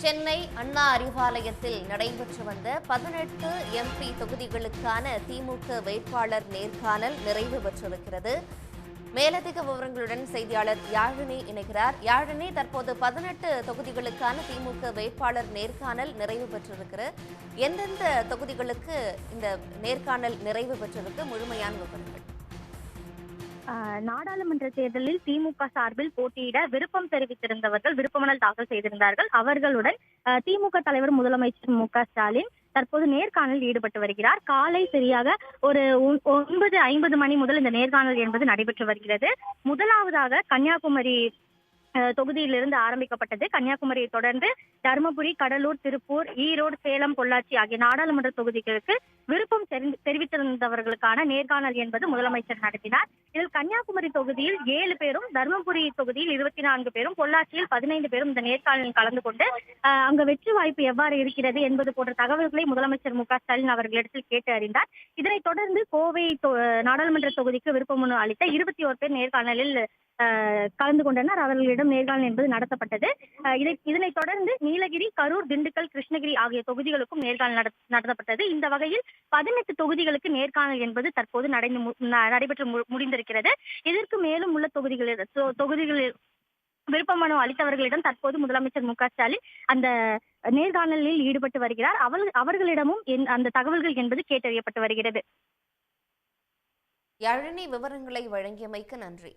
சென்னை அண்ணா அறிவாலயத்தில் நடைபெற்று வந்த பதினெட்டு எம்பி தொகுதிகளுக்கான திமுக வேட்பாளர் நேர்காணல் நிறைவு பெற்றிருக்கிறது. மேலதிக விவரங்களுடன் செய்தியாளர் யாழினி இணைகிறார். யாழினி தற்போது பதினெட்டு தொகுதிகளுக்கான திமுக வேட்பாளர் நேர்காணல் நிறைவு பெற்றிருக்கிறது. எந்தெந்த தொகுதிகளுக்கு இந்த நேர்காணல் நிறைவு பெற்றிருக்கு? முழுமையான விவரங்கள். நாடாளுமன்ற தேர்தலில் திமுக சார்பில் போட்டியிட விருப்பம் தெரிவித்திருந்தவர்கள் விருப்பமனல் தாக்கல் செய்திருந்தார்கள். அவர்களுடன் திமுக தலைவர் முதலமைச்சர் மு க ஸ்டாலின் தற்போது நேர்காணலில் ஈடுபட்டு வருகிறார். காலை சரியாக ஒரு ஒன்பது ஐம்பது மணி முதல் இந்த நேர்காணல் என்பது நடைபெற்று வருகிறது. முதலாவதாக கன்னியாகுமரி தொகுதியிலிருந்து ஆரம்பிக்கப்பட்டது. கன்னியாகுமரியை தொடர்ந்து தருமபுரி கடலூர் திருப்பூர் ஈரோடு சேலம் பொள்ளாச்சி ஆகிய நாடாளுமன்ற தொகுதிகளுக்கு விருப்பம் தெரிந்து- தெரிவித்திருந்தவர்களுக்கான நேர்காணல் என்பது முதலமைச்சர் நடத்தினார். இதில் கன்னியாகுமரி தொகுதியில் ஏழு பேரும் தருமபுரி தொகுதியில் இருபத்தி நான்கு பேரும் பொள்ளாச்சியில் பதினைந்து பேரும் இந்த நேர்காணலில் கலந்து கொண்டு ஆஹ், வெற்றி வாய்ப்பு எவ்வாறு இருக்கிறது என்பது போன்ற தகவல்களை முதலமைச்சர் மு க ஸ்டாலின் அவர்களிடத்தில் கேட்டு அறிந்தார். இதனைத் தொடர்ந்து கோவை தொ- நாடாளுமன்ற தொகுதிக்கு விருப்ப மனு அளித்த இருபத்தி ஓரு பேர் நேர்காணலில் கலந்து கொண்டனர். அவர்களிடம் நேர்காணல் என்பது நடத்தப்பட்டது. இதை இதனைத் தொடர்ந்து நீலகிரி கரூர் திண்டுக்கல் கிருஷ்ணகிரி ஆகிய தொகுதிகளுக்கும் நேர்காணல் நட- நடத்தப்பட்டது. இந்த வகையில் பதினெட்டு தொகுதிகளுக்கு நேர்காணல் என்பது தற்போது நடந்து நடைபெற்று முடிந்திருக்கிறது. இதற்கு மேலும் உள்ள தொகுதிகளில் தொகுதிகளில் விருப்ப மனு அளித்தவர்களிடம் தற்போது முதலமைச்சர் மு க ஸ்டாலின் அந்த நேர்காணலில் ஈடுபட்டு வருகிறார். அவள் அவர்களிடமும் என்- அந்த தகவல்கள் என்பது கேட்டறியப்பட்டு வருகிறது. யாழினி விவரங்களை வழங்கியமைக்கு நன்றி.